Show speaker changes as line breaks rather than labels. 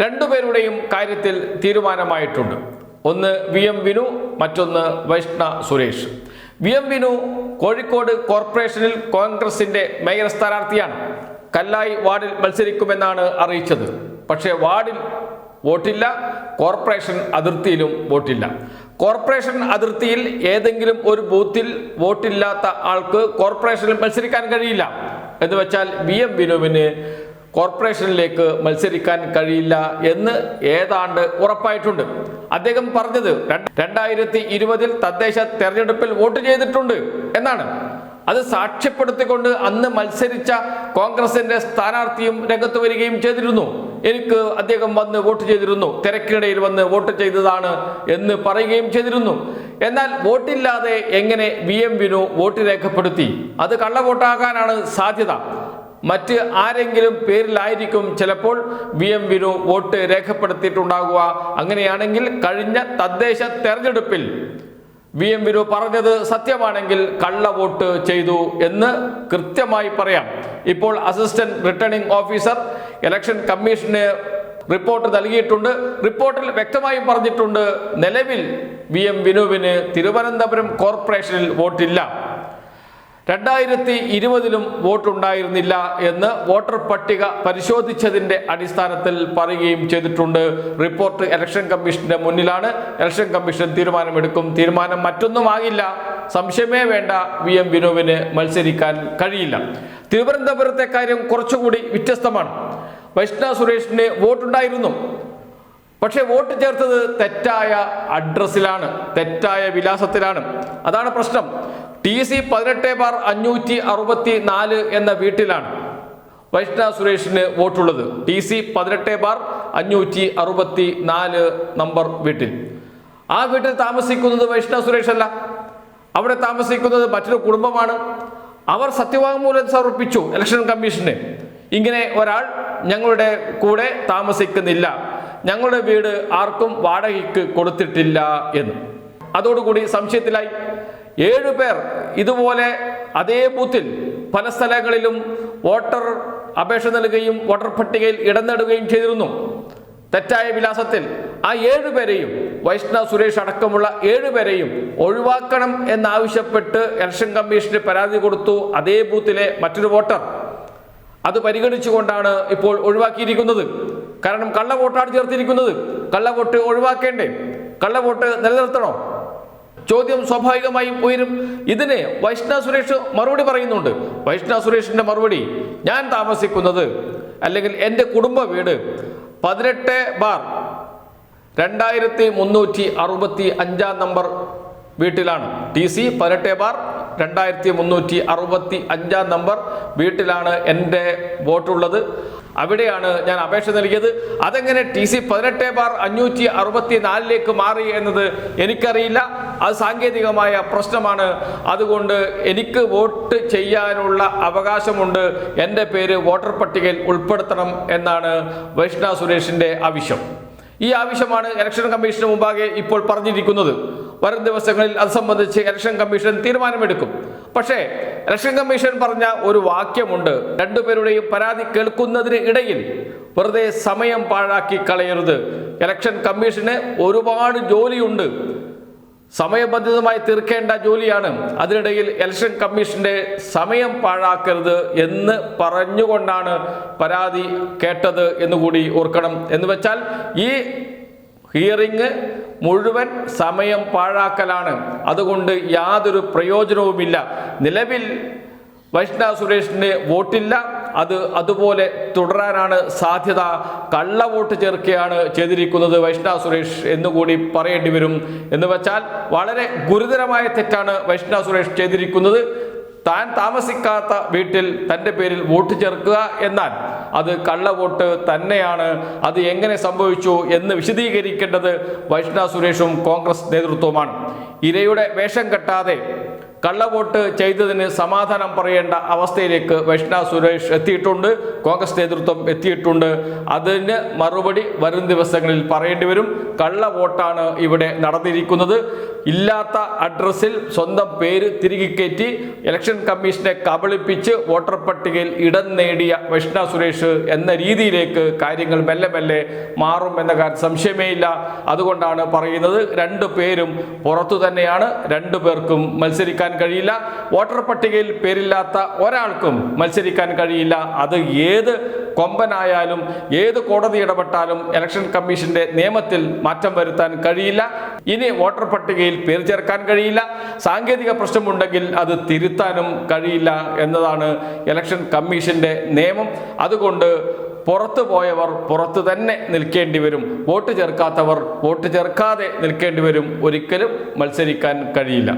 രണ്ടുപേരുടെയും കാര്യത്തിൽ തീരുമാനമായിട്ടുണ്ട്. ഒന്ന് വി എം വിനു മറ്റൊന്ന് വൈഷ്ണ സുരേഷ്. വി എം വിനു കോഴിക്കോട് കോർപ്പറേഷനിൽ കോൺഗ്രസിന്റെ മേയർ സ്ഥാനാർത്ഥിയാണ്. കല്ലായി വാർഡിൽ മത്സരിക്കുമെന്നാണ് അറിയിച്ചത്. പക്ഷേ വാർഡിൽ വോട്ടില്ല കോർപ്പറേഷൻ അതിർത്തിയിലും വോട്ടില്ല. കോർപ്പറേഷൻ അതിർത്തിയിൽ ഏതെങ്കിലും ഒരു ബൂത്തിൽ വോട്ടില്ലാത്ത ആൾക്ക് കോർപ്പറേഷനിൽ മത്സരിക്കാൻ കഴിയില്ല. എന്ന് വെച്ചാൽ വി എം വിനുവിന് കോർപ്പറേഷനിലേക്ക് മത്സരിക്കാൻ കഴിയില്ല എന്ന് ഏതാണ്ട് ഉറപ്പായിട്ടുണ്ട്. അദ്ദേഹം പറഞ്ഞത് രണ്ട് രണ്ടായിരത്തി ഇരുപതിൽ തദ്ദേശ തെരഞ്ഞെടുപ്പിൽ വോട്ട് ചെയ്തിട്ടുണ്ട് എന്നാണ്. അത് സാക്ഷ്യപ്പെടുത്തിക്കൊണ്ട് അന്ന് മത്സരിച്ച കോൺഗ്രസിന്റെ സ്ഥാനാർത്ഥിയും രംഗത്ത് വരികയും ചെയ്തിരുന്നു. എനിക്ക് അദ്ദേഹം വന്ന് വോട്ട് ചെയ്തിരുന്നു. തിരക്കിനിടയിൽ വന്ന് വോട്ട് ചെയ്തതാണ് എന്ന് പറയുകയും ചെയ്തിരുന്നു. എന്നാൽ വോട്ടില്ലാതെ എങ്ങനെ വി എം വിനു വോട്ട് രേഖപ്പെടുത്തി? അത് കള്ളവോട്ടാകാനാണ് സാധ്യത. മറ്റ് ആരെങ്കിലും പേരിലായിരിക്കും ചിലപ്പോൾ വി എം വിനു വോട്ട് രേഖപ്പെടുത്തിയിട്ടുണ്ടാകുക. അങ്ങനെയാണെങ്കിൽ കഴിഞ്ഞ തദ്ദേശ തെരഞ്ഞെടുപ്പിൽ വി എം വിനു പറഞ്ഞത് സത്യമാണെങ്കിൽ കള്ള വോട്ട് ചെയ്തു എന്ന് കൃത്യമായി പറയാം. ഇപ്പോൾ അസിസ്റ്റന്റ് റിട്ടേണിംഗ് ഓഫീസർ ഇലക്ഷൻ കമ്മീഷന് റിപ്പോർട്ട് നൽകിയിട്ടുണ്ട്. റിപ്പോർട്ടിൽ വ്യക്തമായും പറഞ്ഞിട്ടുണ്ട് നിലവിൽ വി എം വിനുവിന് തിരുവനന്തപുരം കോർപ്പറേഷനിൽ വോട്ടില്ല. രണ്ടായിരത്തി ഇരുപതിലും വോട്ടുണ്ടായിരുന്നില്ല എന്ന് വോട്ടർ പട്ടിക പരിശോധിച്ചതിന്റെ അടിസ്ഥാനത്തിൽ പറയുകയും ചെയ്തിട്ടുണ്ട്. റിപ്പോർട്ട് ഇലക്ഷൻ കമ്മീഷന്റെ മുന്നിലാണ്. ഇലക്ഷൻ കമ്മീഷൻ തീരുമാനമെടുക്കും. തീരുമാനം മറ്റൊന്നുമാകില്ല സംശയമേ വേണ്ട. വി എം വിനോവിന് മത്സരിക്കാൻ കഴിയില്ല. തിരുവനന്തപുരത്തെ കാര്യം കുറച്ചുകൂടി വ്യത്യസ്തമാണ്. വൈഷ്ണ സുരേഷിന് വോട്ടുണ്ടായിരുന്നു. പക്ഷേ വോട്ട് ചേർത്തത് തെറ്റായ അഡ്രസ്സിലാണ്. തെറ്റായ വിലാസത്തിലാണ്. അതാണ് പ്രശ്നം. ടി സി പതിനെട്ട് ബാർ അഞ്ഞൂറ്റി അറുപത്തി നാല് എന്ന വീട്ടിലാണ് വൈഷ്ണ സുരേഷിന് വോട്ടുള്ളത്. ടി സി പതിനെട്ട് ബാർ അഞ്ഞൂറ്റി അറുപത്തി നാല് നമ്പർ വീട്ടിൽ. ആ വീട്ടിൽ താമസിക്കുന്നത് വൈഷ്ണ സുരേഷ് അല്ല അവിടെ താമസിക്കുന്നത് മറ്റൊരു കുടുംബമാണ്. അവർ സത്യവാങ്മൂലം സമർപ്പിച്ചു ഇലക്ഷൻ കമ്മീഷന്. ഇങ്ങനെ ഒരാൾ ഞങ്ങളുടെ കൂടെ താമസിക്കുന്നില്ല. ഞങ്ങളുടെ വീട് ആർക്കും വാടകയ്ക്ക് കൊടുത്തിട്ടില്ല എന്ന്. അതോടുകൂടി സംശയത്തിലായി. ഏഴു പേർ ഇതുപോലെ അതേ ബൂത്തിൽ പല സ്ഥലങ്ങളിലും വോട്ടർ അപേക്ഷ നൽകുകയും വോട്ടർ പട്ടികയിൽ ഇടം നേടുകയും ചെയ്തിരുന്നു. തെറ്റായ വിലാസത്തിൽ ആ ഏഴുപേരെയും വൈഷ്ണവ് സുരേഷ് അടക്കമുള്ള ഏഴുപേരെയും ഒഴിവാക്കണം എന്നാവശ്യപ്പെട്ട് ഇലക്ഷൻ കമ്മീഷന് പരാതി കൊടുത്തു അതേ ബൂത്തിലെ മറ്റൊരു വോട്ടർ. അത് പരിഗണിച്ചുകൊണ്ടാണ് ഇപ്പോൾ ഒഴിവാക്കിയിരിക്കുന്നത്. കാരണം കള്ളവോട്ടാണ് ചേർത്തിരിക്കുന്നത്. കള്ളവോട്ട് ഒഴിവാക്കേണ്ടേ? കള്ളവോട്ട് നിലനിർത്തണോ? ചോദ്യം സ്വാഭാവികമായും ഉയരും. ഇതിന് വൈഷ്ണവ സുരേഷ് മറുപടി പറയുന്നുണ്ട്. വൈഷ്ണവ സുരേഷിന്റെ മറുപടി ഞാൻ താമസിക്കുന്നത് അല്ലെങ്കിൽ എന്റെ കുടുംബ വീട് പതിനെട്ട് ബാർ രണ്ടായിരത്തി മുന്നൂറ്റി അറുപത്തി അഞ്ചാം നമ്പർ വീട്ടിലാണ്. ടി സി പതിനെട്ട് ബാർ രണ്ടായിരത്തി മുന്നൂറ്റി അറുപത്തി അഞ്ചാം നമ്പർ വീട്ടിലാണ് എന്റെ വോട്ടുള്ളത്. അവിടെയാണ് ഞാൻ അപേക്ഷ നൽകിയത്. അതെങ്ങനെ ടി സി പതിനെട്ട് ബാർ അഞ്ഞൂറ്റി അറുപത്തി നാലിലേക്ക് മാറി എന്നത് എനിക്കറിയില്ല. അത് സാങ്കേതികമായ പ്രശ്നമാണ്. അതുകൊണ്ട് എനിക്ക് വോട്ട് ചെയ്യാനുള്ള അവകാശമുണ്ട്. എന്റെ പേര് വോട്ടർ പട്ടികയിൽ ഉൾപ്പെടുത്തണം എന്നാണ് വൈഷ്ണ സുരേഷിന്റെ ആവശ്യം. ഈ ആവശ്യമാണ് ഇലക്ഷൻ കമ്മീഷന് മുമ്പാകെ ഇപ്പോൾ പറഞ്ഞിരിക്കുന്നത്. വരും ദിവസങ്ങളിൽ അത് സംബന്ധിച്ച് ഇലക്ഷൻ കമ്മീഷൻ തീരുമാനമെടുക്കും. പക്ഷേ ഇലക്ഷൻ കമ്മീഷൻ പറഞ്ഞ ഒരു വാക്യമുണ്ട്. രണ്ടുപേരുടെയും പരാതി കേൾക്കുന്നതിന് ഇടയിൽ വെറുതെ സമയം പാഴാക്കി കളയരുത്. ഇലക്ഷൻ കമ്മീഷന് ഒരുപാട് ജോലിയുണ്ട്. സമയബന്ധിതമായി തീർക്കേണ്ട ജോലിയാണ്. അതിനിടയിൽ ഇലക്ഷൻ കമ്മീഷന്റെ സമയം പാഴാക്കരുത് എന്ന് പറഞ്ഞുകൊണ്ടാണ് പരാതി കേട്ടത് എന്നുകൂടി ഓർക്കണം. എന്ന് വെച്ചാൽ ഈ ഹിയറിങ് മുഴുവൻ സമയം പാഴാക്കലാണ്. അതുകൊണ്ട് യാതൊരു പ്രയോജനവുമില്ല. നിലവിൽ വൈഷ്ണ സുരേഷിന് വോട്ടില്ല. അത് അതുപോലെ തുടരാനാണ് സാധ്യത. കള്ള വോട്ട് ചേർക്കുകയാണ് ചെയ്തിരിക്കുന്നത് വൈഷ്ണവ സുരേഷ് എന്നുകൂടി പറയേണ്ടി വരും. എന്ന് വെച്ചാൽ വളരെ ഗുരുതരമായ തെറ്റാണ് വൈഷ്ണവ സുരേഷ് ചെയ്തിരിക്കുന്നത്. താൻ താമസിക്കാത്ത വീട്ടിൽ തന്റെ പേരിൽ വോട്ട് ചേർക്കുക എന്നാൽ അത് കള്ള വോട്ട് തന്നെയാണ്. അത് എങ്ങനെ സംഭവിച്ചു എന്ന് വിശദീകരിക്കേണ്ടത് വൈഷ്ണവ സുരേഷും കോൺഗ്രസ് നേതൃത്വവുമാണ്. ഇരയുടെ വേഷം കെട്ടാതെ കള്ളവോട്ട് ചെയ്തതിന് സമാധാനം പറയേണ്ട അവസ്ഥയിലേക്ക് വൈഷ്ണ സുരേഷ് എത്തിയിട്ടുണ്ട്. കോൺഗ്രസ് നേതൃത്വം എത്തിയിട്ടുണ്ട്. അതിന് മറുപടി വരും ദിവസങ്ങളിൽ പറയേണ്ടി വരും. കള്ളവോട്ടാണ് ഇവിടെ നടന്നിരിക്കുന്നത്. ഇല്ലാത്ത അഡ്രസ്സിൽ സ്വന്തം പേര് തിരികെ കയറ്റി ഇലക്ഷൻ കമ്മീഷനെ കബളിപ്പിച്ച് വോട്ടർ പട്ടികയിൽ ഇടം നേടിയ വൈഷ്ണ സുരേഷ് എന്ന രീതിയിലേക്ക് കാര്യങ്ങൾ മെല്ലെ മെല്ലെ മാറും എന്ന കാര്യം സംശയമേ ഇല്ല. അതുകൊണ്ടാണ് പറയുന്നത്. രണ്ടു പേരും പുറത്തു തന്നെയാണ്. രണ്ടു പേർക്കും മത്സരിക്കാൻ കഴിയില്ല. വോട്ടർ പട്ടികയിൽ പേരില്ലാത്ത ഒരാൾക്കും മത്സരിക്കാൻ കഴിയില്ല. അത് ഏത് കൊമ്പനായാലും ഏത് കോടതി ഇടപെട്ടാലും ഇലക്ഷൻ കമ്മീഷന്റെ നിയമത്തിൽ മാറ്റം വരുത്താൻ കഴിയില്ല. ഇനി വോട്ടർ പട്ടികയിൽ പേര് ചേർക്കാൻ കഴിയില്ല. സാങ്കേതിക പ്രശ്നമുണ്ടെങ്കിൽ അത് തിരുത്താനും കഴിയില്ല എന്നതാണ് ഇലക്ഷൻ കമ്മീഷന്റെ നിയമം. അതുകൊണ്ട് പുറത്തു പോയവർ പുറത്തു തന്നെ നിൽക്കേണ്ടി വരും. വോട്ട് ചേർക്കാത്തവർ വോട്ട് ചേർക്കാതെ നിൽക്കേണ്ടി വരും. ഒരിക്കലും മത്സരിക്കാൻ കഴിയില്ല.